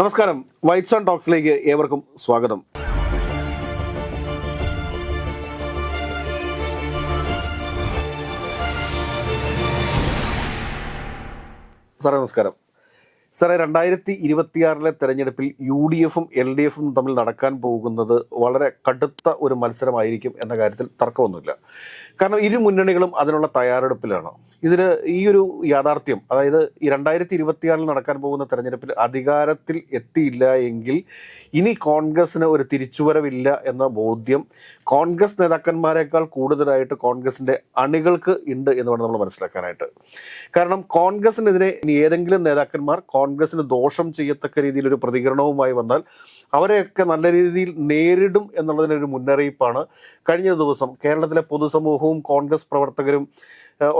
നമസ്കാരം. Whites and ടോക്സിലേക്ക് ഏവർക്കും സ്വാഗതം. സാറേ നമസ്കാരം. സാറേ രണ്ടായിരത്തി ഇരുപത്തിയാറിലെ തെരഞ്ഞെടുപ്പിൽ യു ഡി എഫും എൽ ഡി എഫും തമ്മിൽ നടക്കാൻ പോകുന്നത് വളരെ കടുത്ത ഒരു മത്സരമായിരിക്കും എന്ന കാര്യത്തിൽ തർക്കമൊന്നുമില്ല. കാരണം ഇരു മുന്നണികളും അതിനുള്ള തയ്യാറെടുപ്പിലാണ്. ഇതിൽ ഈ ഒരു യാഥാർത്ഥ്യം അതായത് ഈ രണ്ടായിരത്തി ഇരുപത്തിയാറിൽ നടക്കാൻ പോകുന്ന തെരഞ്ഞെടുപ്പിൽ അധികാരത്തിൽ എത്തിയില്ല എങ്കിൽ ഇനി കോൺഗ്രസിന് ഒരു തിരിച്ചുവരവില്ല എന്ന ബോധ്യം കോൺഗ്രസ് നേതാക്കന്മാരെക്കാൾ കൂടുതലായിട്ട് കോൺഗ്രസിന്റെ അണികൾക്ക് ഉണ്ട് എന്ന് വേണം നമ്മൾ മനസ്സിലാക്കാനായിട്ട്. കാരണം കോൺഗ്രസിനെതിരെ ഇനി ഏതെങ്കിലും നേതാക്കന്മാർ കോൺഗ്രസിന് ദോഷം ചെയ്യത്തക്ക രീതിയിൽ ഒരു പ്രതികരണവുമായി വന്നാൽ അവരെയൊക്കെ നല്ല രീതിയിൽ നേരിടും എന്നുള്ളതിനൊരു മുന്നറിയിപ്പാണ്. കഴിഞ്ഞ ദിവസം കേരളത്തിലെ പൊതുസമൂഹവും കോൺഗ്രസ് പ്രവർത്തകരും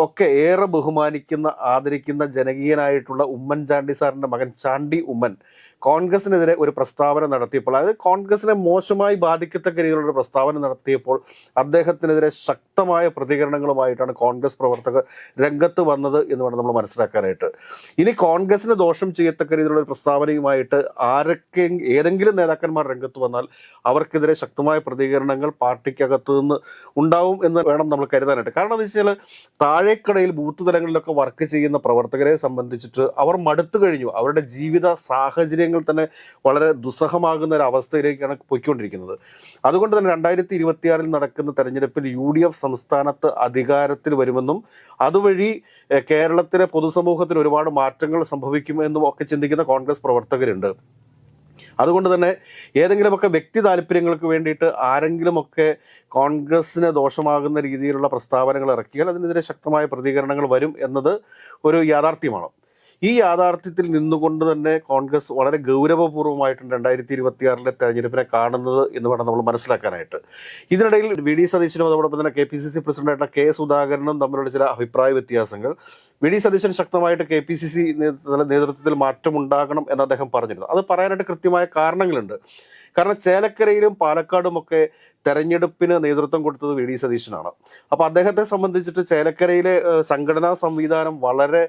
ഒക്കെ ഏറെ ബഹുമാനിക്കുന്ന ആദരിക്കുന്ന ജനകീയനായിട്ടുള്ള ഉമ്മൻചാണ്ടി സാറിന്റെ മകൻ ചാണ്ടി ഉമ്മൻ കോൺഗ്രസിനെതിരെ ഒരു പ്രസ്താവന നടത്തിയപ്പോൾ അതായത് കോൺഗ്രസിനെ മോശമായി ബാധിക്കത്തക്ക രീതിയിലുള്ള പ്രസ്താവന നടത്തിയപ്പോൾ അദ്ദേഹത്തിനെതിരെ ശക്തമായ പ്രതികരണങ്ങളുമായിട്ടാണ് കോൺഗ്രസ് പ്രവർത്തകർ രംഗത്ത് വന്നത് എന്ന് വേണം നമ്മൾ മനസ്സിലാക്കാനായിട്ട്. ഇനി കോൺഗ്രസിന് ദോഷം ചെയ്യത്തക്ക രീതിയിലുള്ള പ്രസ്താവനയുമായിട്ട് ആരൊക്കെ ഏതെങ്കിലും നേതാക്കന്മാർ രംഗത്ത് വന്നാൽ അവർക്കെതിരെ ശക്തമായ പ്രതികരണങ്ങൾ പാർട്ടിക്കകത്ത് നിന്ന് ഉണ്ടാവും എന്ന് വേണം നമ്മൾ കരുതാനായിട്ട്. കാരണം എന്താ വെച്ചാൽ താഴേക്കടയിൽ ബൂത്ത് തലങ്ങളിലൊക്കെ വർക്ക് ചെയ്യുന്ന പ്രവർത്തകരെ സംബന്ധിച്ചിട്ട് അവർ മടുത്തു കഴിഞ്ഞു. അവരുടെ ജീവിത സാഹചര്യങ്ങൾ തന്നെ വളരെ ദുസ്സഹമാകുന്ന ഒരു അവസ്ഥയിലേക്കാണ് പോയിക്കൊണ്ടിരിക്കുന്നത്. അതുകൊണ്ട് തന്നെ രണ്ടായിരത്തി ഇരുപത്തിയാറിൽ നടക്കുന്ന തെരഞ്ഞെടുപ്പിൽ യു ഡി എഫ് സംസ്ഥാനത്ത് അധികാരത്തിൽ വരുമെന്നും അതുവഴി കേരളത്തിലെ പൊതുസമൂഹത്തിന് ഒരുപാട് മാറ്റങ്ങൾ സംഭവിക്കുമെന്നും ഒക്കെ ചിന്തിക്കുന്ന കോൺഗ്രസ് പ്രവർത്തകരുണ്ട്. അതുകൊണ്ട് തന്നെ ഏതെങ്കിലുമൊക്കെ വ്യക്തി താല്പര്യങ്ങൾക്ക് വേണ്ടിയിട്ട് ആരെങ്കിലുമൊക്കെ കോൺഗ്രസ്സിന് ദോഷമാകുന്ന രീതിയിലുള്ള പ്രസ്താവനകൾ ഇറക്കിയാൽ അതിനെതിരെ ശക്തമായ പ്രതികരണങ്ങൾ വരും എന്നത് ഒരു യാഥാർത്ഥ്യമാണ്. ഈ യാഥാർത്ഥ്യത്തിൽ നിന്നുകൊണ്ട് തന്നെ കോൺഗ്രസ് വളരെ ഗൗരവപൂർവമായിട്ടുണ്ട് രണ്ടായിരത്തി ഇരുപത്തിയാറിലെ തെരഞ്ഞെടുപ്പിനെ കാണുന്നത് എന്ന് വേണം നമ്മൾ മനസ്സിലാക്കാനായിട്ട്. ഇതിനിടയിൽ വി ഡി സതീശനും അതോടൊപ്പം തന്നെ കെ പി സി സി പ്രസിഡന്റായിട്ടുള്ള കെ സുധാകരനും തമ്മിലുള്ള ചില അഭിപ്രായ വ്യത്യാസങ്ങൾ. വി ഡി സതീശൻ ശക്തമായിട്ട് കെ പി സി സി നേതൃത്വത്തിൽ മാറ്റമുണ്ടാകണം എന്ന് അദ്ദേഹം പറഞ്ഞിരുന്നു. അത് പറയാനായിട്ട് കൃത്യമായ കാരണങ്ങളുണ്ട്. കാരണം ചേലക്കരയിലും പാലക്കാടും ഒക്കെ തെരഞ്ഞെടുപ്പിന് നേതൃത്വം കൊടുത്തത് വി ഡി സതീശനാണ്. അപ്പോൾ അദ്ദേഹത്തെ സംബന്ധിച്ചിട്ട് ചേലക്കരയിലെ സംഘടനാ സംവിധാനം വളരെ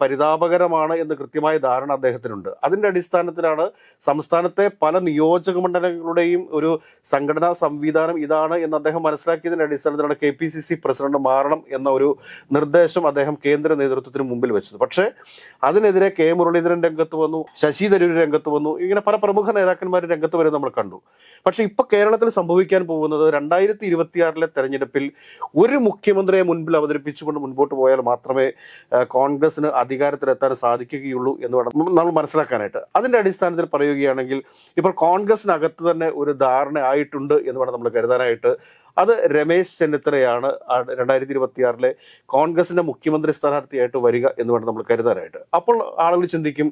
പരിതാപകരമാണ് എന്ന് കൃത്യമായ ധാരണ അദ്ദേഹത്തിനുണ്ട്. അതിന്റെ അടിസ്ഥാനത്തിലാണ് സംസ്ഥാനത്തെ പല നിയോജക മണ്ഡലങ്ങളുടെയും ഒരു സംഘടനാ സംവിധാനം ഇതാണ് എന്ന് അദ്ദേഹം മനസ്സിലാക്കിയതിന്റെ അടിസ്ഥാനത്തിലാണ് K P C C president മാറണം എന്ന ഒരു നിർദ്ദേശം അദ്ദേഹം കേന്ദ്ര നേതൃത്വത്തിന് മുമ്പിൽ വെച്ചത്. പക്ഷേ അതിനെതിരെ കെ മുരളീധരൻ രംഗത്ത് വന്നു ശശി തരൂർ രംഗത്ത് വന്നു ഇങ്ങനെ പല പ്രമുഖ നേതാക്കന്മാരും രംഗത്ത് വരെ നമ്മൾ കണ്ടു. പക്ഷേ ഇപ്പോൾ കേരളത്തിൽ സംഭവിക്കാൻ പോകുന്നത് രണ്ടായിരത്തി ഇരുപത്തിയാറിലെ തെരഞ്ഞെടുപ്പിൽ ഒരു മുഖ്യമന്ത്രിയെ മുൻപിൽ അവതരിപ്പിച്ചുകൊണ്ട് മുൻപോട്ട് പോയാൽ മാത്രമേ കോൺഗ്രസിന് അധികാരത്തിലെത്താൻ സാധിക്കുകയുള്ളൂ എന്ന് വേണം നമ്മൾ മനസ്സിലാക്കാനായിട്ട്. അതിന്റെ അടിസ്ഥാനത്തിൽ പറയുകയാണെങ്കിൽ ഇപ്പോൾ കോൺഗ്രസിനകത്ത് തന്നെ ഒരു ധാരണ ആയിട്ടുണ്ട് എന്ന് വേണം നമ്മൾ കരുതാനായിട്ട്. അത് രമേശ് ചെന്നിത്തലയാണ് രണ്ടായിരത്തി ഇരുപത്തിയാറിലെ കോൺഗ്രസിന്റെ മുഖ്യമന്ത്രി സ്ഥാനാർത്ഥിയായിട്ട് വരിക എന്ന് വേണം നമ്മൾ കരുതാനായിട്ട്. അപ്പോൾ ആളുകൾ ചിന്തിക്കും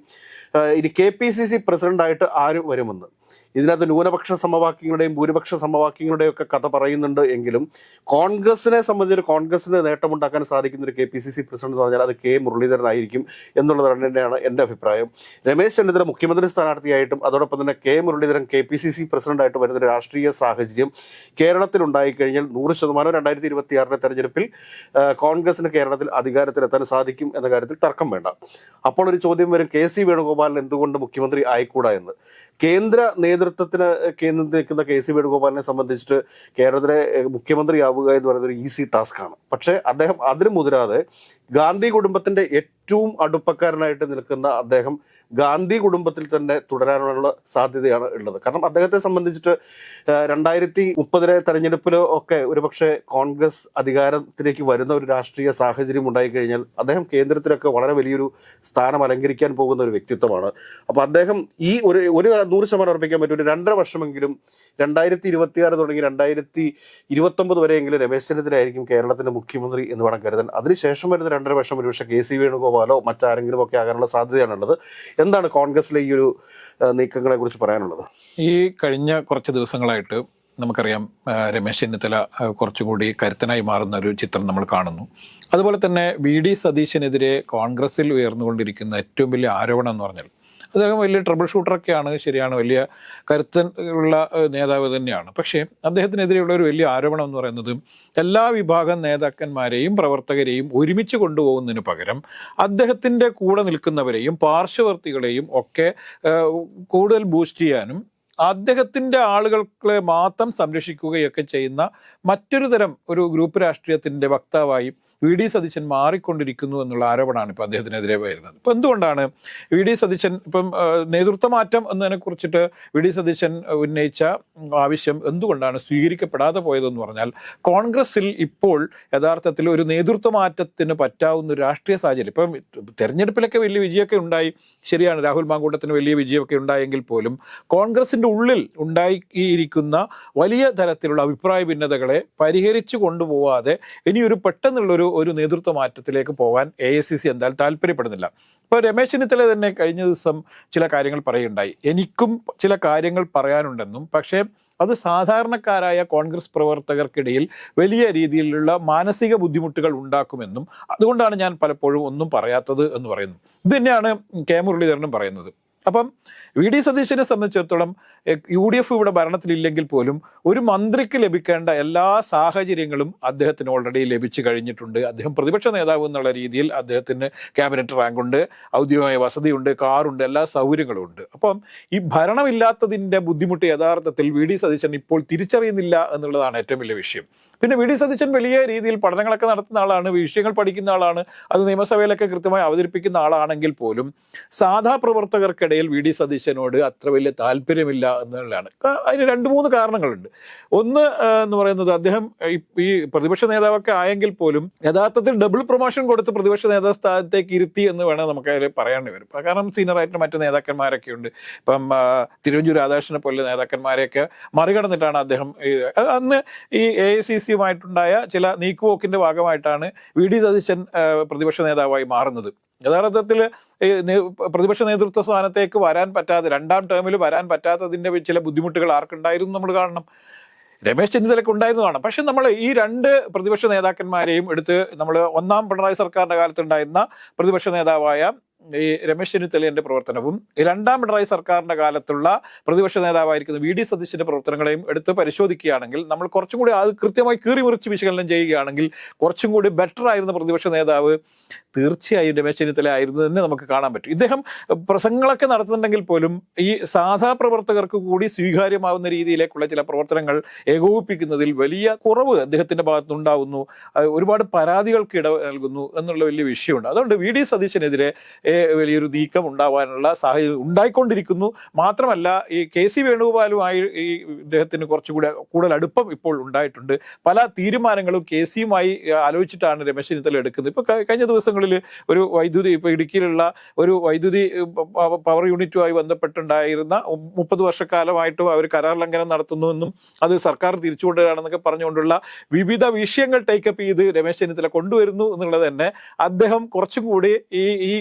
ഇനി കെ പി സി സി പ്രസിഡന്റായിട്ട് ആര് വരുമെന്ന്? ഇതിനകത്ത് ന്യൂനപക്ഷ സമവാക്യങ്ങളുടെയും ഭൂരിപക്ഷ സമവാക്യങ്ങളുടെയും ഒക്കെ കഥ പറയുന്നുണ്ട് എങ്കിലും കോൺഗ്രസിനെ സംബന്ധിച്ച് കോൺഗ്രസിന് നേട്ടമുണ്ടാക്കാൻ സാധിക്കുന്ന ഒരു K P C C president എന്ന് പറഞ്ഞാൽ അത് കെ മുരളീധരൻ ആയിരിക്കും എന്നുള്ളത് തന്നെയാണ് എന്റെ അഭിപ്രായം. രമേശ് ചെന്നിത്തല മുഖ്യമന്ത്രി സ്ഥാനാർത്ഥിയായിട്ടും അതോടൊപ്പം തന്നെ K Muraleedharan K P C C പ്രസിഡന്റായിട്ട് വരുന്ന രാഷ്ട്രീയ സാഹചര്യം കേരളത്തിൽ ഉണ്ടായിക്കഴിഞ്ഞാൽ നൂറ് ശതമാനം രണ്ടായിരത്തി ഇരുപത്തി ആറിലെ തെരഞ്ഞെടുപ്പിൽ കോൺഗ്രസിന് കേരളത്തിൽ അധികാരത്തിലെത്താൻ സാധിക്കും എന്ന കാര്യത്തിൽ തർക്കം വേണ്ട. അപ്പോൾ ഒരു ചോദ്യം വരും കെ സി വേണുഗോപാലിന് എന്തുകൊണ്ട് മുഖ്യമന്ത്രി ആയിക്കൂടാ എന്ന്? കേന്ദ്ര നേതൃത്വത്തിന് കേന്ദ്രത്തിൽ നിൽക്കുന്ന കെ സി വേണുഗോപാലിനെ സംബന്ധിച്ചിട്ട് കേരളത്തിലെ മുഖ്യമന്ത്രിയാവുക എന്ന് പറയുന്നത് ഒരു ഈസി ടാസ്ക് ആണ്. പക്ഷേ അദ്ദേഹം അതിന് മുതിരാതെ ഗാന്ധി കുടുംബത്തിന്റെ ഏറ്റവും അടുപ്പക്കാരനായിട്ട് നിൽക്കുന്ന അദ്ദേഹം ഗാന്ധി കുടുംബത്തിൽ തന്നെ തുടരാനുള്ള സാധ്യതയാണ് ഉള്ളത്. കാരണം അദ്ദേഹത്തെ സംബന്ധിച്ചിട്ട് രണ്ടായിരത്തി മുപ്പതിലെ തെരഞ്ഞെടുപ്പിലോ ഒക്കെ ഒരുപക്ഷെ കോൺഗ്രസ് അധികാരത്തിലേക്ക് വരുന്ന ഒരു രാഷ്ട്രീയ സാഹചര്യം ഉണ്ടായി കഴിഞ്ഞാൽ അദ്ദേഹം കേന്ദ്രത്തിലൊക്കെ വളരെ വലിയൊരു സ്ഥാനം അലങ്കരിക്കാൻ പോകുന്ന ഒരു വ്യക്തിത്വമാണ്. അപ്പോൾ അദ്ദേഹം ഈ ഒരു ഒരു നൂറ് ശതമാനം ഉറപ്പിക്കാൻ പറ്റും. ഒരു രണ്ടര വർഷമെങ്കിലും രണ്ടായിരത്തി ഇരുപത്തിയാറ് തുടങ്ങി രണ്ടായിരത്തി ഇരുപത്തൊമ്പത് വരെയെങ്കിലും രമേശ് ചെന്നിത്തലായിരിക്കും കേരളത്തിന്റെ മുഖ്യമന്ത്രി എന്ന് വേണം കരുതാൻ. അതിനുശേഷം വരുന്ന രണ്ടര വർഷം ഒരുപക്ഷെ കെ സി വേണുഗോപാലോ മറ്റാരെങ്കിലും ഒക്കെ ആകാനുള്ള സാധ്യതയാണുള്ളത്. എന്താണ് കോൺഗ്രസിലെ ഈ ഒരു നീക്കങ്ങളെ കുറിച്ച് പറയാനുള്ളത്? ഈ കഴിഞ്ഞ കുറച്ച് ദിവസങ്ങളായിട്ട് നമുക്കറിയാം രമേശ് ചെന്നിത്തല കുറച്ചുകൂടി കരുത്തനായി മാറുന്ന ഒരു ചിത്രം നമ്മൾ കാണുന്നു. അതുപോലെ തന്നെ വി ഡി സതീശനെതിരെ കോൺഗ്രസിൽ ഉയർന്നുകൊണ്ടിരിക്കുന്ന ഏറ്റവും വലിയ ആരോപണം എന്ന് പറഞ്ഞാൽ അദ്ദേഹം വലിയ ട്രബിൾ ഷൂട്ടറൊക്കെയാണ് ശരിയാണ് വലിയ കരുത്തൻ ഉള്ള നേതാവ് തന്നെയാണ്. പക്ഷേ അദ്ദേഹത്തിനെതിരെയുള്ള ഒരു വലിയ ആരോപണം എന്ന് പറയുന്നത് എല്ലാ വിഭാഗം നേതാക്കന്മാരെയും പ്രവർത്തകരെയും ഒരുമിച്ച് കൊണ്ടുപോകുന്നതിന് പകരം അദ്ദേഹത്തിന്റെ കൂടെ നിൽക്കുന്നവരെയും പാർശ്വവർത്തികളെയും ഒക്കെ കൂടുതൽ ബൂസ്റ്റ് ചെയ്യാനും അദ്ദേഹത്തിന്റെ ആളുകളെ മാത്രം സംരക്ഷിക്കുകയൊക്കെ ചെയ്യുന്ന മറ്റൊരു തരം ഒരു ഗ്രൂപ്പ് രാഷ്ട്രീയത്തിന്റെ വക്താവായി വി ഡി സതീശൻ മാറിക്കൊണ്ടിരിക്കുന്നു എന്നുള്ള ആരോപണമാണ് ഇപ്പം അദ്ദേഹത്തിനെതിരെ വരുന്നത്. ഇപ്പം എന്തുകൊണ്ടാണ് വി ഡി സതീശൻ ഇപ്പം ആ, നേതൃത്വ മാറ്റം എന്നതിനെ കുറിച്ചിട്ട് വി ഡി സതീശൻ ഉന്നയിച്ച ആവശ്യം എന്തുകൊണ്ടാണ് സ്വീകരിക്കപ്പെടാതെ പോയതെന്ന് പറഞ്ഞാൽ കോൺഗ്രസിൽ ഇപ്പോൾ യഥാർത്ഥത്തിൽ ഒരു നേതൃത്വ മാറ്റത്തിന് പറ്റാവുന്ന ഒരു രാഷ്ട്രീയ സാഹചര്യം. ഇപ്പം തെരഞ്ഞെടുപ്പിലൊക്കെ വലിയ വിജയമൊക്കെ ഉണ്ടായി. ശരിയാണ് രാഹുൽ മാങ്കൂട്ടത്തിന് വലിയ വിജയമൊക്കെ ഉണ്ടായെങ്കിൽ പോലും കോൺഗ്രസിന്റെ ഉള്ളിൽ ഉണ്ടായിരിക്കുന്ന വലിയ തരത്തിലുള്ള അഭിപ്രായ ഭിന്നതകളെ പരിഹരിച്ചു കൊണ്ടുപോവാതെ ഇനിയൊരു പെട്ടെന്നുള്ളൊരു ഒരു നേതൃത്വ മാറ്റത്തിലേക്ക് പോകാൻ എ ഐ സി സി എന്തായാലും താല്പര്യപ്പെടുന്നില്ല. ഇപ്പോൾ രമേശ് ചെന്നിത്തല തന്നെ കഴിഞ്ഞ ദിവസം ചില കാര്യങ്ങൾ പറയുണ്ടായി എനിക്കും ചില കാര്യങ്ങൾ പറയാനുണ്ടെന്നും പക്ഷേ അത് സാധാരണക്കാരായ കോൺഗ്രസ് പ്രവർത്തകർക്കിടയിൽ വലിയ രീതിയിലുള്ള മാനസിക ബുദ്ധിമുട്ടുകൾ ഉണ്ടാക്കുമെന്നും അതുകൊണ്ടാണ് ഞാൻ പലപ്പോഴും ഒന്നും പറയാത്തത് എന്ന് പറയുന്നു. ഇത് തന്നെയാണ് കെ മുരളീധരനും പറയുന്നത്. അപ്പം വി ഡി സതീശനെ സംബന്ധിച്ചിടത്തോളം യു ഡി എഫ് ഇവിടെ ഭരണത്തിലില്ലെങ്കിൽ പോലും ഒരു മന്ത്രിക്ക് ലഭിക്കേണ്ട എല്ലാ സാഹചര്യങ്ങളും അദ്ദേഹത്തിന് ഓൾറെഡി ലഭിച്ചു കഴിഞ്ഞിട്ടുണ്ട്. അദ്ദേഹം പ്രതിപക്ഷ നേതാവ് എന്നുള്ള രീതിയിൽ അദ്ദേഹത്തിന് ക്യാബിനറ്റ് റാങ്കുണ്ട് ഔദ്യോഗിക വസതിയുണ്ട് കാറുണ്ട് എല്ലാ സൗകര്യങ്ങളും ഉണ്ട് അപ്പം ഈ ഭരണമില്ലാത്തതിന്റെ ബുദ്ധിമുട്ട് യഥാർത്ഥത്തിൽ വി ഡി സതീശൻ ഇപ്പോൾ തിരിച്ചറിയുന്നില്ല എന്നുള്ളതാണ് ഏറ്റവും വലിയ വിഷയം. പിന്നെ വി ഡി സതീശൻ വലിയ രീതിയിൽ പഠനങ്ങളൊക്കെ നടത്തുന്ന ആളാണ് വിഷയങ്ങൾ പഠിക്കുന്ന ആളാണ് അത് നിയമസഭയിലൊക്കെ കൃത്യമായി അവതരിപ്പിക്കുന്ന ആളാണെങ്കിൽ പോലും സാധാ പ്രവർത്തകർക്കിടയിൽ വി ഡി സതീശനോട് അത്ര വലിയ താല്പര്യമില്ല എന്നുള്ളതാണ്. അതിന് രണ്ട് മൂന്ന് കാരണങ്ങളുണ്ട്. ഒന്ന് എന്ന് പറയുന്നത് അദ്ദേഹം ഈ- പ്രതിപക്ഷ നേതാവൊക്കെ ആയെങ്കിൽ പോലും യഥാർത്ഥത്തിൽ ഡബിൾ പ്രൊമോഷൻ കൊടുത്ത് പ്രതിപക്ഷ നേതാവ് സ്ഥാനത്തേക്ക് ഇരുത്തി എന്ന് വേണം നമുക്ക് അതിൽ പറയേണ്ടി വരും. കാരണം സീനിയറായിട്ട് മറ്റ് നേതാക്കന്മാരൊക്കെ ഉണ്ട്. ഇപ്പം തിരുവഞ്ചൂർ രാധാകൃഷ്ണനെ പോലെ നേതാക്കന്മാരെയൊക്കെ മറികടന്നിട്ടാണ് അദ്ദേഹം അന്ന് ഈ എ ഐ സി സിയുമായിട്ടുണ്ടായ ചില നീക്കുപോക്കിന്റെ ഭാഗമായിട്ടാണ് വി ഡി സതീശൻ പ്രതിപക്ഷ നേതാവായി മാറുന്നത്. യഥാർത്ഥത്തിൽ പ്രതിപക്ഷ നേതൃത്വ സ്ഥാനത്തേക്ക് വരാൻ പറ്റാതെ രണ്ടാം ടേമിൽ വരാൻ പറ്റാത്തതിന്റെ ചില ബുദ്ധിമുട്ടുകൾ ആർക്കുണ്ടായിരുന്നു നമ്മൾ കാണണം. രമേശ് ചെന്നിത്തലയ്ക്ക് ഉണ്ടായിരുന്നതാണ് പക്ഷെ നമ്മൾ ഈ രണ്ട് പ്രതിപക്ഷ നേതാക്കന്മാരെയും എടുത്ത് നമ്മൾ ഒന്നാം പിണറായി സർക്കാരിന്റെ കാലത്തുണ്ടായിരുന്ന പ്രതിപക്ഷ നേതാവായ ഈ രമേശ് ചെന്നിത്തലേന്റെ പ്രവർത്തനവും രണ്ടാം പിണറായി സർക്കാരിന്റെ കാലത്തുള്ള പ്രതിപക്ഷ നേതാവായിരിക്കുന്ന വി ഡി സതീശന്റെ പ്രവർത്തനങ്ങളെയും എടുത്ത് പരിശോധിക്കുകയാണെങ്കിൽ നമ്മൾ കുറച്ചും കൂടി അത് കൃത്യമായി കീറി മുറിച്ച് വിശകലനം ചെയ്യുകയാണെങ്കിൽ കുറച്ചും കൂടി ബെറ്റർ ആയിരുന്ന പ്രതിപക്ഷ നേതാവ് തീർച്ചയായും രമേശ് ചെന്നിത്തല ആയിരുന്നു എന്ന് നമുക്ക് കാണാൻ പറ്റും. ഇദ്ദേഹം പ്രസംഗങ്ങളൊക്കെ നടത്തുന്നുണ്ടെങ്കിൽ പോലും ഈ സാധാ പ്രവർത്തകർക്ക് കൂടി സ്വീകാര്യമാവുന്ന രീതിയിലേക്കുള്ള ചില പ്രവർത്തനങ്ങൾ ഏകോപിപ്പിക്കുന്നതിൽ വലിയ കുറവ് അദ്ദേഹത്തിന്റെ ഭാഗത്തുനിന്നുണ്ടാവുന്നു ഒരുപാട് പരാതികൾക്ക് ഇട നൽകുന്നു എന്നുള്ള വലിയ വിഷയമുണ്ട്. അതുകൊണ്ട് വി ഡി സതീശനെതിരെ വലിയൊരു നീക്കം ഉണ്ടാവാനുള്ള സാഹചര്യം ഉണ്ടായിക്കൊണ്ടിരിക്കുന്നു. മാത്രമല്ല ഈ കെ സി വേണുഗോപാലുമായി ഈ ഇദ്ദേഹത്തിന് കുറച്ചുകൂടെ കൂടുതൽ അടുപ്പം ഇപ്പോൾ ഉണ്ടായിട്ടുണ്ട്. പല തീരുമാനങ്ങളും കെ സിയുമായി ആലോചിച്ചിട്ടാണ് രമേശ് ചെന്നിത്തല എടുക്കുന്നത്. ഇപ്പൊ കഴിഞ്ഞ ദിവസങ്ങളിൽ ഒരു വൈദ്യുതി ഇപ്പൊ ഇടുക്കിയിലുള്ള ഒരു വൈദ്യുതി പവർ യൂണിറ്റുമായി ബന്ധപ്പെട്ടുണ്ടായിരുന്ന മുപ്പത് വർഷക്കാലമായിട്ടും അവർ കരാർ ലംഘനം നടത്തുന്നുവെന്നും അത് സർക്കാർ തിരിച്ചുകൊണ്ടുവരാണെന്നൊക്കെ പറഞ്ഞുകൊണ്ടുള്ള വിവിധ വിഷയങ്ങൾ ടേക്കപ്പ് ചെയ്ത് രമേശ് ചെന്നിത്തല കൊണ്ടുവരുന്നു എന്നുള്ളത് തന്നെ അദ്ദേഹം കുറച്ചും കൂടി ഈ ഈ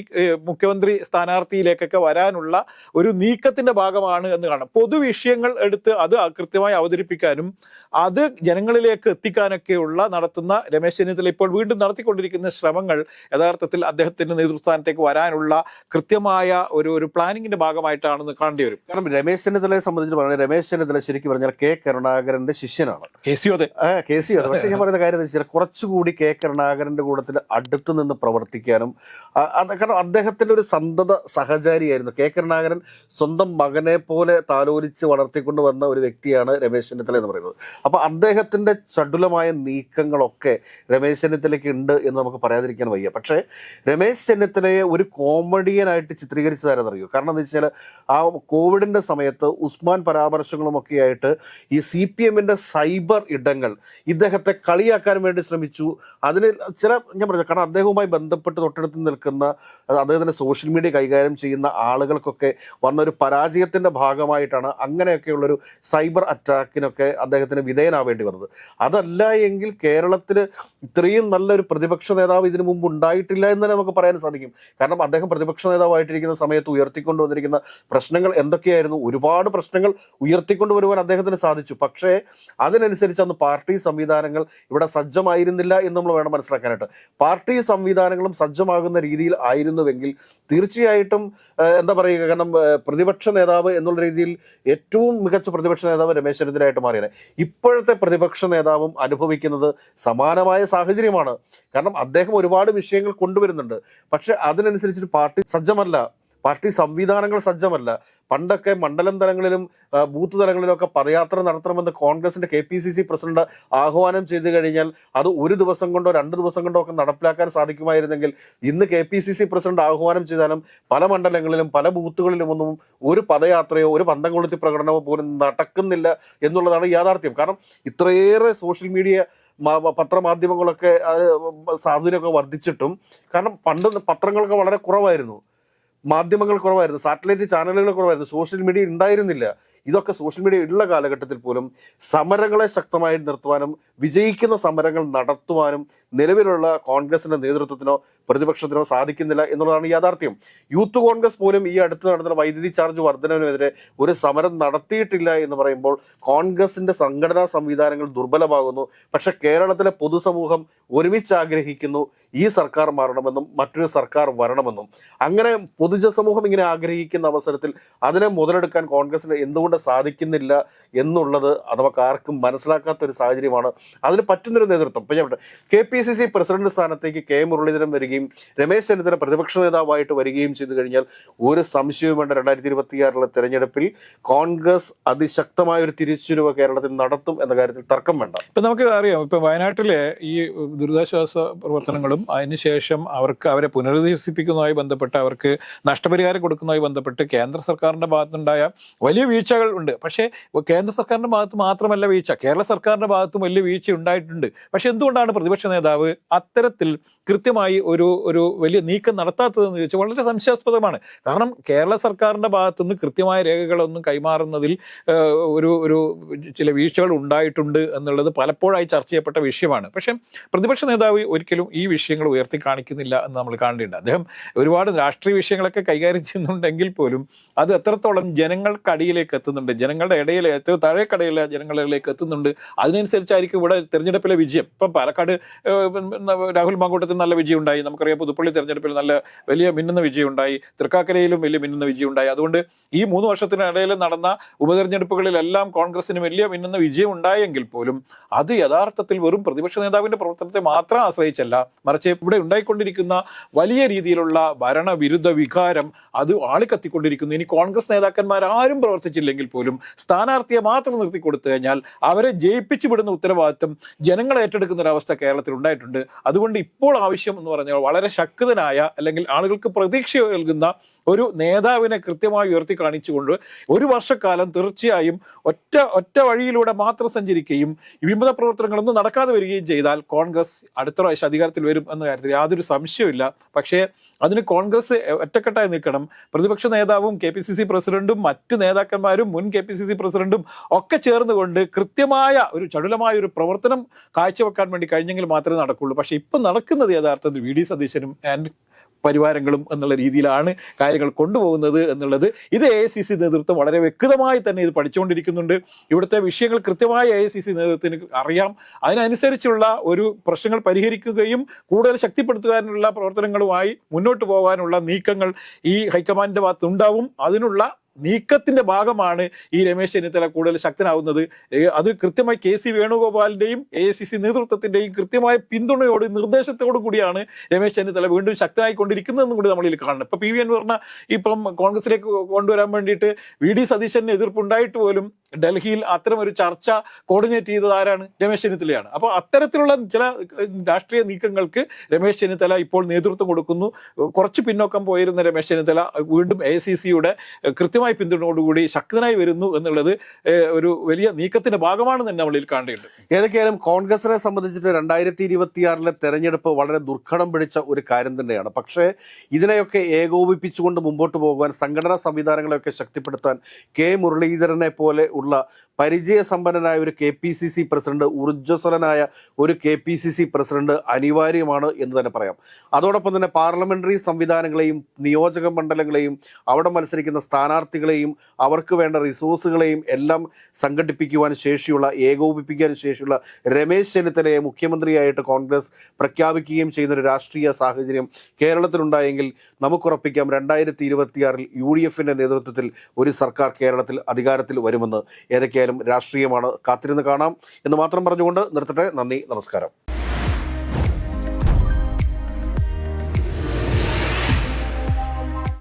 മുഖ്യമന്ത്രി സ്ഥാനാർത്ഥിയിലേക്കൊക്കെ വരാനുള്ള ഒരു നീക്കത്തിന്റെ ഭാഗമാണ് എന്ന് കാണാം. പൊതു വിഷയങ്ങൾ എടുത്ത് അത് കൃത്യമായി അവതരിപ്പിക്കാനും അത് ജനങ്ങളിലേക്ക് എത്തിക്കാനൊക്കെയുള്ള നടത്തുന്ന രമേശ് ചെന്നിത്തല ഇപ്പോൾ വീണ്ടും നടത്തിക്കൊണ്ടിരിക്കുന്ന ശ്രമങ്ങൾ യഥാർത്ഥത്തിൽ അദ്ദേഹത്തിന്റെ നേതൃസ്ഥാനത്തേക്ക് വരാനുള്ള കൃത്യമായ ഒരു ഒരു പ്ലാനിങ്ങിന്റെ ഭാഗമായിട്ടാണെന്ന് കാണേണ്ടി വരും. കാരണം രമേശ് ചെന്നിത്തലയെ സംബന്ധിച്ച് പറഞ്ഞാൽ രമേശ് ചെന്നിത്തല ശരിക്കും പറഞ്ഞാൽ കെ കരുണാകരന്റെ ശിഷ്യനാണ്. കെ സി അതെ? കെ സി അത്. പക്ഷേ ഞാൻ പറയുന്ന കാര്യം എന്താ വെച്ചാൽ കുറച്ചുകൂടി കെ കരുണാകരന്റെ കൂട്ടത്തിൽ അടുത്ത് നിന്ന് പ്രവർത്തിക്കാനും കാരണം അത് കാരണം അദ്ദേഹത്തിന്റെ ഒരു സന്തത സഹചാരിയായിരുന്നു. കെ. കരുണാകരൻ സ്വന്തം മകനെ പോലെ താലോലിച്ച് വളർത്തിക്കൊണ്ട് വന്ന ഒരു വ്യക്തിയാണ് രമേശ് ചെന്നിത്തല എന്ന് പറയുന്നത്. അപ്പോൾ അദ്ദേഹത്തിന്റെ ചടുലമായ നീക്കങ്ങളൊക്കെ രമേശ് ചെന്നിത്തലയ്ക്ക് ഉണ്ട് എന്ന് നമുക്ക് പറയാതിരിക്കാൻ വയ്യ. പക്ഷേ രമേശ് ചെന്നിത്തലയെ ഒരു കോമഡിയനായിട്ട് ചിത്രീകരിച്ചതാരെന്നറിയോ? കാരണം എന്താ വെച്ചാൽ ആ കോവിഡിന്റെ സമയത്ത് ഉസ്മാൻ പരാമർശങ്ങളുമൊക്കെ ആയിട്ട് ഈ സി പി എമ്മിന്റെ സൈബർ ഇടങ്ങൾ ഇദ്ദേഹത്തെ കളിയാക്കാൻ വേണ്ടി ശ്രമിച്ചു. അതിന് ചില ഞാൻ പറഞ്ഞു കാരണം അദ്ദേഹവുമായി ബന്ധപ്പെട്ട് തൊട്ടടുത്ത് നിൽക്കുന്ന അത് അദ്ദേഹത്തിന്റെ സോഷ്യൽ മീഡിയ കൈകാര്യം ചെയ്യുന്ന ആളുകൾക്കൊക്കെ വന്ന ഒരു പരാജയത്തിന്റെ ഭാഗമായിട്ടാണ് അങ്ങനെയൊക്കെയുള്ളൊരു സൈബർ അറ്റാക്കിനൊക്കെ അദ്ദേഹത്തിന് വിധേയനാവേണ്ടി വന്നത്. അതല്ല എങ്കിൽ കേരളത്തിൽ ഇത്രയും നല്ലൊരു പ്രതിപക്ഷ നേതാവ് ഇതിനു മുമ്പ് ഉണ്ടായിട്ടില്ല എന്ന് തന്നെ നമുക്ക് പറയാൻ സാധിക്കും. കാരണം അദ്ദേഹം പ്രതിപക്ഷ നേതാവായിട്ടിരിക്കുന്ന സമയത്ത് ഉയർത്തിക്കൊണ്ട് വന്നിരിക്കുന്ന പ്രശ്നങ്ങൾ എന്തൊക്കെയായിരുന്നു? ഒരുപാട് പ്രശ്നങ്ങൾ ഉയർത്തിക്കൊണ്ടുവരുവാൻ അദ്ദേഹത്തിന് സാധിച്ചു. പക്ഷേ അതിനനുസരിച്ച് അന്ന് പാർട്ടി സംവിധാനങ്ങൾ ഇവിടെ സജ്ജമായിരുന്നില്ല എന്ന് നമ്മൾ വേണം മനസ്സിലാക്കാനായിട്ട്. പാർട്ടി സംവിധാനങ്ങളും സജ്ജമാകുന്ന രീതിയിൽ ആയിരുന്നുവെങ്കിൽ എന്നുണ്ടെങ്കിൽ തീർച്ചയായിട്ടും എന്താ പറയുക കാരണം പ്രതിപക്ഷ നേതാവ് എന്നുള്ള രീതിയിൽ ഏറ്റവും മികച്ച പ്രതിപക്ഷ നേതാവ് രമേശ് ചെന്നിത്തലയായിട്ട് മാറിയത്. ഇപ്പോഴത്തെ പ്രതിപക്ഷ നേതാവും അനുഭവിക്കുന്നത് സമാനമായ സാഹചര്യമാണ്. കാരണം അദ്ദേഹം ഒരുപാട് വിഷയങ്ങൾ കൊണ്ടുവരുന്നുണ്ട്. പക്ഷെ അതിനനുസരിച്ചിട്ട് പാർട്ടി സജ്ജമല്ല. പാർട്ടി സംവിധാനങ്ങൾ സജ്ജമല്ല. പണ്ടൊക്കെ മണ്ഡലം തലങ്ങളിലും ബൂത്ത് തലങ്ങളിലും ഒക്കെ പദയാത്ര നടത്തണമെന്ന് കോൺഗ്രസിന്റെ K P C C president ആഹ്വാനം ചെയ്തു കഴിഞ്ഞാൽ അത് ഒരു ദിവസം കൊണ്ടോ രണ്ട് ദിവസം കൊണ്ടോ ഒക്കെ നടപ്പിലാക്കാൻ സാധിക്കുമായിരുന്നെങ്കിൽ ഇന്ന് K P C C president ആഹ്വാനം ചെയ്താലും പല മണ്ഡലങ്ങളിലും പല ബൂത്തുകളിലും ഒന്നും ഒരു പദയാത്രയോ ഒരു പന്തം കൊളുത്തി പ്രകടനമോ പോലും നടക്കുന്നില്ല എന്നുള്ളതാണ് യാഥാർത്ഥ്യം. കാരണം ഇത്രയേറെ സോഷ്യൽ മീഡിയ പത്രമാധ്യമങ്ങളൊക്കെ സ്വാധീനമൊക്കെ വർദ്ധിച്ചിട്ടും കാരണം പണ്ട് പത്രങ്ങളൊക്കെ വളരെ കുറവായിരുന്നു. മാധ്യമങ്ങൾ കുറവായിരുന്നു സാറ്റലൈറ്റ് ചാനലുകൾ കുറവായിരുന്നു സോഷ്യൽ മീഡിയ ഉണ്ടായിരുന്നില്ല. ഇതൊക്കെ സോഷ്യൽ മീഡിയ ഉള്ള കാലഘട്ടത്തിൽ പോലും സമരങ്ങളെ ശക്തമായി നിർത്തുവാനും വിജയിക്കുന്ന സമരങ്ങൾ നടത്തുവാനും നിലവിലുള്ള കോൺഗ്രസിന്റെ നേതൃത്വത്തിനോ പ്രതിപക്ഷത്തിനോ സാധിക്കുന്നില്ല എന്നുള്ളതാണ് യാഥാർത്ഥ്യം. യൂത്ത് കോൺഗ്രസ് പോലും ഈ അടുത്ത് നടന്ന വൈദ്യുതി ചാർജ് വർധനവിനെതിരെ ഒരു സമരം നടത്തിയിട്ടില്ല എന്ന് പറയുമ്പോൾ കോൺഗ്രസിന്റെ സംഘടനാ സംവിധാനങ്ങൾ ദുർബലമാകുന്നു. പക്ഷെ കേരളത്തിലെ പൊതുസമൂഹം ഒരുമിച്ച് ആഗ്രഹിക്കുന്നു. ഈ സർക്കാർ മാറണമെന്നും മറ്റൊരു സർക്കാർ വരണമെന്നും. അങ്ങനെ പൊതുജനസമൂഹം ഇങ്ങനെ ആഗ്രഹിക്കുന്ന അവസരത്തിൽ അതിനെ മുതലെടുക്കാൻ കോൺഗ്രസിന് എന്തുകൊണ്ട് സാധിക്കുന്നില്ല എന്നുള്ളത് നമുക്ക് ആർക്കും മനസ്സിലാക്കാത്ത ഒരു സാഹചര്യമാണ് അതിന് പറ്റുന്നൊരു നേതൃത്വം. ഇപ്പം ഞാൻ K P C C president സ്ഥാനത്തേക്ക് കെ മുരളീധരൻ വരികയും രമേശ് ചെന്നിത്തല പ്രതിപക്ഷ നേതാവായിട്ട് വരികയും ചെയ്തു കഴിഞ്ഞാൽ ഒരു സംശയവും വേണ്ട. രണ്ടായിരത്തി ഇരുപത്തിയാറിലെ തെരഞ്ഞെടുപ്പിൽ കോൺഗ്രസ് അതിശക്തമായ ഒരു തിരിച്ചുവരവ് കേരളത്തിൽ നടത്തും എന്ന കാര്യത്തിൽ തർക്കം വേണ്ട. ഇപ്പം നമുക്ക് അറിയാം ഇപ്പം വയനാട്ടിലെ ഈ ദുരിതാശ്വാസ പ്രവർത്തനങ്ങളും അതിനുശേഷം അവർക്ക് അവരെ പുനരധിവസിപ്പിക്കുന്നതുമായി ബന്ധപ്പെട്ട് അവർക്ക് നഷ്ടപരിഹാരം കൊടുക്കുന്നതുമായി ബന്ധപ്പെട്ട് കേന്ദ്ര സർക്കാരിന്റെ ഭാഗത്തുണ്ടായ വലിയ വീഴ്ചകൾ ഉണ്ട്. പക്ഷേ കേന്ദ്ര സർക്കാരിന്റെ ഭാഗത്ത് മാത്രമല്ല വീഴ്ച. കേരള സർക്കാരിന്റെ ഭാഗത്തും വലിയ വീഴ്ച ഉണ്ടായിട്ടുണ്ട്. പക്ഷേ എന്തുകൊണ്ടാണ് പ്രതിപക്ഷ നേതാവ് അത്തരത്തിൽ കൃത്യമായി ഒരു ഒരു വലിയ നീക്കം നടത്താത്തതെന്ന് ചോദിച്ചാൽ വളരെ സംശയാസ്പദമാണ്. കാരണം കേരള സർക്കാരിന്റെ ഭാഗത്തു നിന്ന് കൃത്യമായ രേഖകളൊന്നും കൈമാറുന്നതിൽ ഒരു ഒരു ചില വീഴ്ചകൾ ഉണ്ടായിട്ടുണ്ട് എന്നുള്ളത് പലപ്പോഴായി ചർച്ച ചെയ്യപ്പെട്ട വിഷയമാണ്. പക്ഷേ പ്രതിപക്ഷ നേതാവ് ഒരിക്കലും ഈ വിഷയങ്ങൾ ഉയർത്തി കാണിക്കുന്നില്ല എന്ന് നമ്മൾ കാണേണ്ടതുണ്ട് അദ്ദേഹം ഒരുപാട് രാഷ്ട്രീയ വിഷയങ്ങളൊക്കെ കൈകാര്യം ചെയ്യുന്നുണ്ടെങ്കിൽ പോലും അത് എത്രത്തോളം ജനങ്ങൾക്കടിയിലേക്ക് എത്തുന്നുണ്ട് ജനങ്ങളുടെ ഇടയിൽ ഏറ്റവും താഴേക്കടയിലെ ജനങ്ങളിലേക്ക് എത്തുന്നുണ്ട് അതിനനുസരിച്ചായിരിക്കും ഇവിടെ തിരഞ്ഞെടുപ്പിലെ വിജയം. ഇപ്പം പാലക്കാട് രാഹുൽ മാങ്കൂട്ടത്തിൽ നല്ല വിജയം ഉണ്ടായി. നമുക്കറിയാം പുതുപ്പള്ളി തിരഞ്ഞെടുപ്പിൽ നല്ല വലിയ മിന്നുന്ന വിജയം ഉണ്ടായി. തൃക്കാക്കരയിലും വലിയ മിന്നുന്ന വിജയം ഉണ്ടായി. അതുകൊണ്ട് ഈ മൂന്ന് വർഷത്തിനിടയിൽ നടന്ന ഉപതെരഞ്ഞെടുപ്പുകളിലെല്ലാം കോൺഗ്രസിന് വലിയ മിന്നുന്ന വിജയം ഉണ്ടായെങ്കിൽ പോലും അത് യഥാർത്ഥത്തിൽ വെറും പ്രതിപക്ഷ നേതാവിന്റെ പ്രവർത്തനത്തെ മാത്രം ആശ്രയിച്ചല്ല മറിച്ച് ഇവിടെ ഉണ്ടായിക്കൊണ്ടിരിക്കുന്ന വലിയ രീതിയിലുള്ള ഭരണവിരുദ്ധ വികാരം അത് ആളിക്കത്തിക്കൊണ്ടിരിക്കുന്നു. ഇനി കോൺഗ്രസ് നേതാക്കന്മാർ ആരും പ്രവർത്തിച്ചില്ലെങ്കിൽ പോലും സ്ഥാനാർത്ഥിയെ മാത്രം നിർത്തി കൊടുത്തു കഴിഞ്ഞാൽ അവരെ ജയിപ്പിച്ചു വിടുന്ന ഉത്തരവാദിത്വം ജനങ്ങൾ ഏറ്റെടുക്കുന്ന ഒരവസ്ഥ കേരളത്തിൽ ഉണ്ടായിട്ടുണ്ട്. അതുകൊണ്ട് ഇപ്പോൾ ആവശ്യം എന്ന് പറഞ്ഞാൽ വളരെ ശക്തനായ അല്ലെങ്കിൽ ആളുകൾക്ക് പ്രതീക്ഷ നൽകുന്ന ഒരു നേതാവിനെ കൃത്യമായി ഉയർത്തി കാണിച്ചുകൊണ്ട് ഒരു വർഷക്കാലം തീർച്ചയായും ഒറ്റ ഒറ്റ വഴിയിലൂടെ മാത്രം സഞ്ചരിക്കുകയും വിമത പ്രവർത്തനങ്ങളൊന്നും നടക്കാതെ വരികയും ചെയ്താൽ കോൺഗ്രസ് അടുത്ത പ്രാവശ്യം അധികാരത്തിൽ വരും എന്ന കാര്യത്തിൽ യാതൊരു സംശയമില്ല പക്ഷേ അതിന് കോൺഗ്രസ് ഒറ്റക്കെട്ടായി നിൽക്കണം. പ്രതിപക്ഷ നേതാവും കെ പി സി സി പ്രസിഡന്റും മറ്റ് നേതാക്കന്മാരും മുൻ കെ പി സി സി പ്രസിഡന്റും ഒക്കെ ചേർന്നുകൊണ്ട് കൃത്യമായ ഒരു ചടുലമായ ഒരു പ്രവർത്തനം കാഴ്ചവെക്കാൻ വേണ്ടി കഴിഞ്ഞെങ്കിൽ മാത്രമേ നടക്കുള്ളൂ. പക്ഷേ ഇപ്പം നടക്കുന്നത് യഥാർത്ഥത്തിൽ വി ഡി സതീശനും ആൻഡ് പരിവാരങ്ങളും എന്നുള്ള രീതിയിലാണ് കാര്യങ്ങൾ കൊണ്ടുപോകുന്നത് എന്നുള്ളത്. ഇത് എ സി സി നേതൃത്വം വളരെ വ്യക്തമായി തന്നെ ഇത് പഠിച്ചുകൊണ്ടിരിക്കുന്നുണ്ട്. ഇവിടുത്തെ വിഷയങ്ങൾ കൃത്യമായി എ സി സി നേതൃത്വത്തിന് അറിയാം. അതിനനുസരിച്ചുള്ള ഒരു പ്രശ്നങ്ങൾ പരിഹരിക്കുകയും കൂടുതൽ ശക്തിപ്പെടുത്തുവാനുള്ള പ്രവർത്തനങ്ങളുമായി മുന്നോട്ട് പോകാനുള്ള നീക്കങ്ങൾ ഈ ഹൈക്കമാൻഡിന്റെ ഭാഗത്തുണ്ടാവും. അതിനുള്ള നീക്കത്തിന്റെ ഭാഗമാണ് ഈ രമേശ് ചെന്നിത്തല കൂടുതൽ ശക്തനാവുന്നത്. അത് കൃത്യമായി കെ സി വേണുഗോപാലിന്റെയും എ ഐ സി സി നേതൃത്വത്തിന്റെയും കൃത്യമായ പിന്തുണയോട് നിർദ്ദേശത്തോടു കൂടിയാണ് രമേശ് ചെന്നിത്തല വീണ്ടും ശക്തനായിക്കൊണ്ടിരിക്കുന്നതെന്നും കൂടി നമ്മളിൽ കാണണം ഇപ്പൊ പി വി പറഞ്ഞ ഇപ്പം കോൺഗ്രസിലേക്ക് കൊണ്ടുവരാൻ വേണ്ടിയിട്ട് വി ഡി സതീശന് എതിർപ്പുണ്ടായിട്ട് പോലും ഡൽഹിയിൽ അത്തരം ഒരു ചർച്ച കോർഡിനേറ്റ് ചെയ്തത് ആരാണ്? രമേശ് ചെന്നിത്തലയാണ്. അപ്പോൾ അത്തരത്തിലുള്ള ചില രാഷ്ട്രീയ നീക്കങ്ങൾക്ക് രമേശ് ചെന്നിത്തല ഇപ്പോൾ നേതൃത്വം കൊടുക്കുന്നു. കുറച്ച് പിന്നോക്കം പോയിരുന്ന രമേശ് ചെന്നിത്തല വീണ്ടും എ സി സിയുടെ കൃത്യമായ പിന്തുണയോടുകൂടി ശക്തനായി വരുന്നു എന്നുള്ളത് ഒരു വലിയ നീക്കത്തിന്റെ ഭാഗമാണെന്ന് തന്നെ നമ്മളിൽ കാണേണ്ടത് ഏതൊക്കെയായാലും കോൺഗ്രസിനെ സംബന്ധിച്ചിട്ട് രണ്ടായിരത്തി ഇരുപത്തിയാറിലെ തെരഞ്ഞെടുപ്പ് വളരെ ദുർഘടം പിടിച്ച ഒരു കാര്യം തന്നെയാണ്. പക്ഷേ ഇതിനെയൊക്കെ ഏകോപിപ്പിച്ചുകൊണ്ട് മുമ്പോട്ട് പോകുവാൻ സംഘടനാ സംവിധാനങ്ങളെയൊക്കെ ശക്തിപ്പെടുത്താൻ കെ മുരളീധരനെ പോലെ ഉള്ള പരിചയസമ്പന്നനായ ഒരു K P C C president ഊർജസ്വലനായ ഒരു K P C C president അനിവാര്യമാണ് എന്ന് തന്നെ പറയാം. അതോടൊപ്പം തന്നെ പാർലമെന്ററി സംവിധാനങ്ങളെയും നിയോജക മണ്ഡലങ്ങളെയും അവിടെ മത്സരിക്കുന്ന സ്ഥാനാർത്ഥികളെയും അവർക്ക് വേണ്ട റിസോഴ്സുകളെയും എല്ലാം സംഘടിപ്പിക്കുവാൻ ശേഷിയുള്ള ഏകോപിപ്പിക്കാൻ ശേഷിയുള്ള രമേശ് ചെന്നിത്തലയെ മുഖ്യമന്ത്രിയായിട്ട് കോൺഗ്രസ് പ്രഖ്യാപിക്കുകയും ചെയ്യുന്ന ഒരു രാഷ്ട്രീയ സാഹചര്യം കേരളത്തിലുണ്ടായെങ്കിൽ നമുക്കുറപ്പിക്കാം. രണ്ടായിരത്തി ഇരുപത്തിയാറിൽ യു ഡി എഫിന്റെ നേതൃത്വത്തിൽ ഒരു സർക്കാർ കേരളത്തിൽ അധികാരത്തിൽ വരുമെന്ന് ഏതൊക്കെയായാലും രാഷ്ട്രീയമാണ് കാത്തിരുന്ന് കാണാം എന്ന് മാത്രം പറഞ്ഞുകൊണ്ട് നിർത്തട്ടെ. നന്ദി നമസ്കാരം.